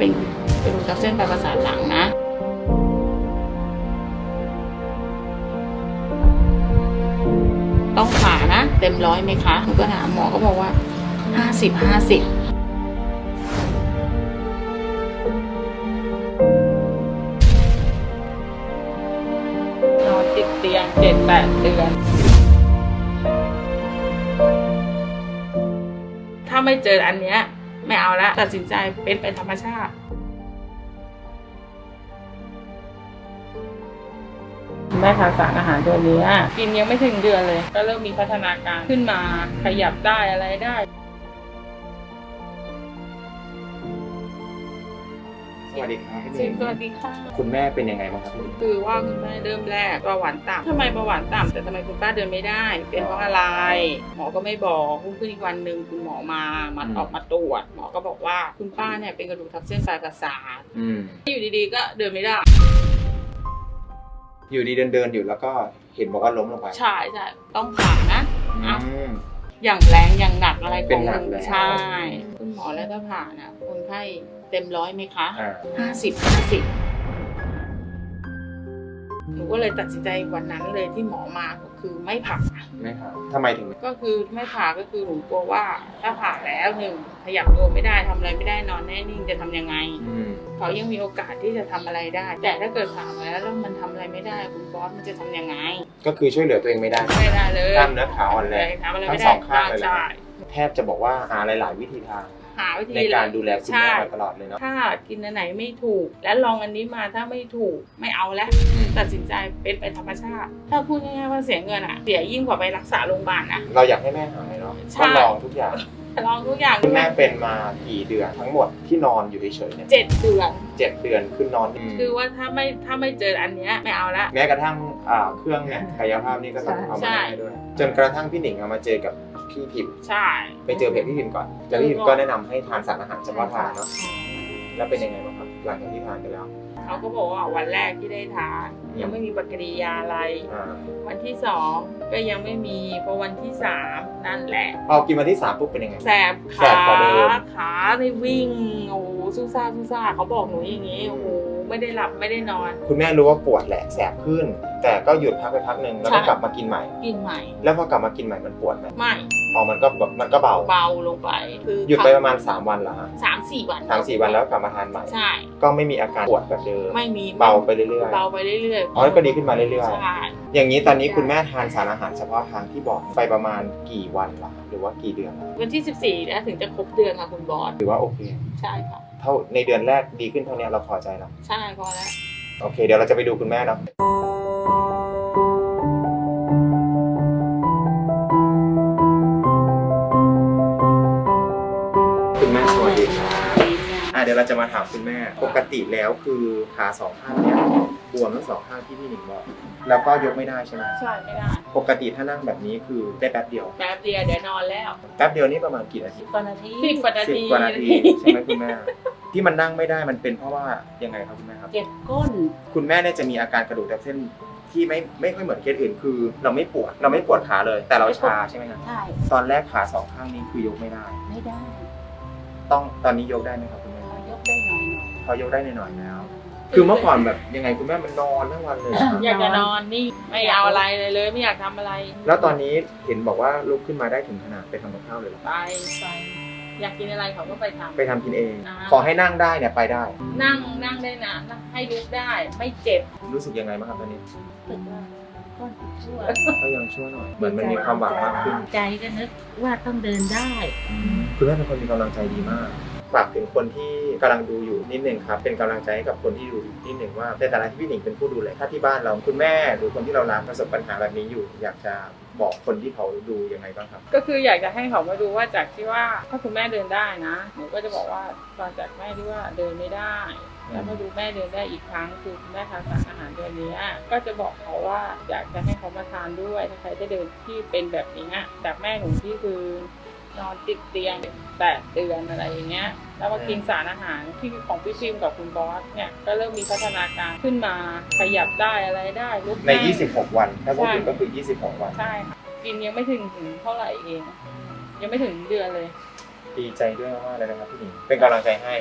เป็นกระดูกทับเส้นปลายประสาทหลังนะต้องผ่านะ เต็มร้อยไหมคะหนูก็ถามหมอก็บอกว่าห้าสิบห้าสิบนอนติดเตียงเจ็ดแปดเดือน ถ้าไม่เจออันเนี้ย ไม่เอาละตัดสินใจเป็นไปธรรมชาติ แม่ทานสารอาหารตัวเนี้ยกินยังไม่ถึงเดือนเลย ก็เริ่มมีพัฒนาการขึ้นมาขยับได้อะไรได้ วัสดีครับพี่สหนิงวัสดีค่ะคุณแม่เป็นยังไงบ้างครับพี่หนิงคือว่าคุณแม่เริ่มแรกเบาหวานต่ำทำไมเบาหวานต่ำแต่ทำไมคุณป้าเดินไม่ได้ เป็นเพราะอะไร หมอก็ไม่บอกรุ่งขึ้นอีกวันหนึ่งคุณหมอมามาออกมาตรวจ หมอก็บอกว่าคุณป้าเนี่ยเป็นกระดูกทับเส้นปลายประสาทอืมอยู่ดีๆก็เดินไม่ได้ อยู่ดีเดินเดินๆอยู่แล้วก็เห็นบอกว่าล้มลงไปใช่ใช่ต้องผ่านะอืมอย่างแรงอย่างหนักอะไรเป็ขอนงหนักคุณแล้วใช่ คุณหมอแล้วถ้าผ่าน่ะคนไข้ เต็มร้อยไหมคะอ่า ห้าสิบห้าสิบหนูก็เลยตัดสินใจวันนั้นเลยที่หมอมาก็คือไม่ผ่า ไม่ครับทำไมถึงก็คือไม่ผ่าก็คือหนูกลัวว่า ถ้าผ่าแล้วหนึ่งขยับตัวไม่ได้ทำอะไรไม่ได้นอนแน่นิ่งจะทำยังไง อืมเขายังมีโอกาสที่จะทำอะไรได้ แต่ถ้าเกิดผ่ามาแล้วแล้วมันทำอะไรไม่ได้ คุณบอสมันจะทำยังไงก็คือช่วยเหลือตัวเองไม่ได้ ไม่ได้เลยกล้ามเนื้อขาอ่อนแรงทำอะไรทั้ไม่งได้สองข้างเลยเหรอ ใช่แทบจะบอกว่าหาหลาย ๆ วิธีทาง หาวิธีในการดูแลคุณใช่แม่มาตลอดเลยเนาะถ้ากินอันไหนไม่ถูก และลองอันนี้มาถ้าไม่ถูกไม่เอาแล้วอืมตัดสินใจเป็นไปธรรมชาติ ถ้าพูดง่ายๆว่าเสียเงินอะเสียยิ่งกว่าไปรักษาโรงพยาบาลนะเราอยากให้แม่หายเนาะใช่ก็ลองทุกอย่างลองทุกอย่างคุณแม่เป็นมากี่เดือนทั้งหมดที่นอนอยู่เฉยๆเนี่ยเจ็ดเดือนเจ็ดเดือนขึ้นนอนมคือว่าถ้าไม่ถ้าไม่เจออันเนี้ยไม่เอาละแม้กระทั่งอ่าเครื่องเนี่ยกายภาพนี่ก็ต้องเอาใช่มาให้ด้วยจนกระทั่งพี่หนิงเอามาเจอกับ พี่พิมพ์ใช่ ไปเจอเพจพี่พิมพ์ก่อน แล้วพี่พิมพ์ก็แนะนำให้ทานสารอาหารเฉพาะทางเนาะแล้วเป็นยังไงบ้างครับหลังจากที่ทานไปแล้วเขาก็บอกว่าวันแรกที่ได้ทานยังไม่มีปฏิกิริยาอะไร อ่าวันที่สองก็ยังไม่มีพอวันที่สามนั่นแหละ พอกินมาที่สามปุ๊บเป็นยังไง แสบแสขาบกว่าเดิม ขาในวิ่งโอ้โหซูซ่าซูซ่าเขาบอกหนูอย่างนี้โอ้โหไม่ได้หลับไม่ได้นอน คุณแม่รู้ว่าปวดแหละแสบขึ้น แต่ก็หยุดพักไปพักหนึ่งแล้วก็ใช่กลับมากินใหม่ กินใหม่ แล้วพอกลับมากินใหม่มันปวดไหมไม่อ๋อมันก็แบบมันก็เบาเบาลงไปคือหยุดไปประมาณ 3 วันเหรอฮะสามสี่วันสามสี่วันแล้วกลับมาทานใหม่ใช่ก็ไม่มีอาการปวดแบบเดิมไม่มีเบาไปเรื่อยเบาไปเรื่อยๆอ๋อก็ดีขึ้นมาเรื่อยใช่ๆอย่างนี้ตอนนี้คุณแม่ทานสารอาหารเฉพาะทางที่บอกไปประมาณกี่วันละหรือว่ากี่เดือนละวันที่สิบสี่แล้วถึงจะครบเดือนค่ะคุณบอสถือว่าโอเคใช่ค่ะเท่าในเดือนแรกดีขึ้นเท่านี้เราพอใจแล้วใช่พอแล้วโอเค เดี๋ยวเราจะไปดูคุณแม่เนาะ เดี๋ยวเราจะมาถามคุณแม่ ปกติแล้วคือขาสองข้างเนี่ยบวมทั้งสองข้างที่พี่หนิงบอกแล้วก็ยกไม่ได้ใช่ไหมใช่ไม่ได้ ปกติถ้านั่งแบบนี้คือได้แป๊บเดียว แป๊บเดียวเดี๋ยวนอนแล้วแป๊บเดียวนี่ประมาณกี่นาทีสิบกว่านาทีสิบกว่านาสิบทีกว่านาทีใช่ไหมคุณแม่ ที่มันนั่งไม่ได้มันเป็นเพราะว่ายังไงครับคุณแม่ครับ เจ็บก้น คุณแม่เนี่ยจะมีอาการกระดูกทับเส้นที่ไม่ไม่ค่อยเหมือนเคสอื่นคือ เราไม่ปวดเราไม่ปวดขาเลย แต่เราชาใช่ไหมครับใช่ ตอนแรกขาสองข้างนี้คือยกไม่ได้ ไม่ได้ ต้องตอนนี้ยกได้ไหมครับคุณแม่เราย กได้หน่อยหน่อยพอยกได้หน่อยๆแล้ว คือเมื่อก่อนแบบยังไงคุณแม่มันนอนทั้งวันเลยเหรอครับอยากจะนอนนี่ไม่เอาอะไรเลยเลยไม่อยากทำอะไรแล้วตอนนี้เห็นบอกว่าลุกขึ้นมาได้ถึงขนาดไปทำกับข้าวเลยเหรอไปไปอยากกินอะไรเขาก็ไปทำ ไปทำกินเอง อ่า ขอให้นั่งได้เนี่ยไปได้ นั่งนั่งได้นานให้ลุกได้ไม่เจ็บรู้สึกยังไงบ้างครับตอนนี้ตึกว่าก้นชั่วก็ยังชั่วหน่อย เหมือนมันมีความหวังมากขึ้น ใจก็นึกว่าต้องเดินได้ คุณแม่เป็นคนมีกำลังใจดีมาก ฝากถึงคนที่กำลังดูอยู่นิดหนึ่งครับ เป็นกำลังใจให้กับคนที่ดูอยู่นิดหนึ่งว่าในฐานะที่พี่หนิงเป็นผู้ดูแลถ้าที่บ้านเราคุณแม่ หรือคนที่เรารักประสบปัญหาแบบนี้อยู่ อยากจะบอกคนที่เขาดูยังไงบ้างครับ ก็คืออยากจะให้เขามาดูว่าจากที่ว่าถ้าคุณแม่เดินได้นะหนูก็จะบอกว่าตอนจากแม่ที่ว่าเดินไม่ได้แล้วมาดูแม่เดินได้อีกครั้งคือคุณแม่ทานสารอาหารตัวนี้ก็จะบอกเขาว่าอยากจะให้เขามาทานด้วยถ้าใครจะเดินที่เป็นแบบนี้จากแม่หนูที่คือ นอนติดเตียงแปดเดือนอะไรอย่างเงี้ย แล้วมากินสารอาหารที่ของพี่พิมกับคุณบอสเนี่ยก็เริ่มมีพัฒนาการขึ้นมาขยับได้อะไรได้ลุกใน ได้26 วัน ถ้าพูดถึงก็คือ 26 วัน ใช่ค่ะกินยังไม่ถึงถึงเท่าไหร่เอง ยังไม่ถึงเดือนเลย ดีใจด้วยมากๆเลยนะครับพี่หนิงเป็นกำลังใจให้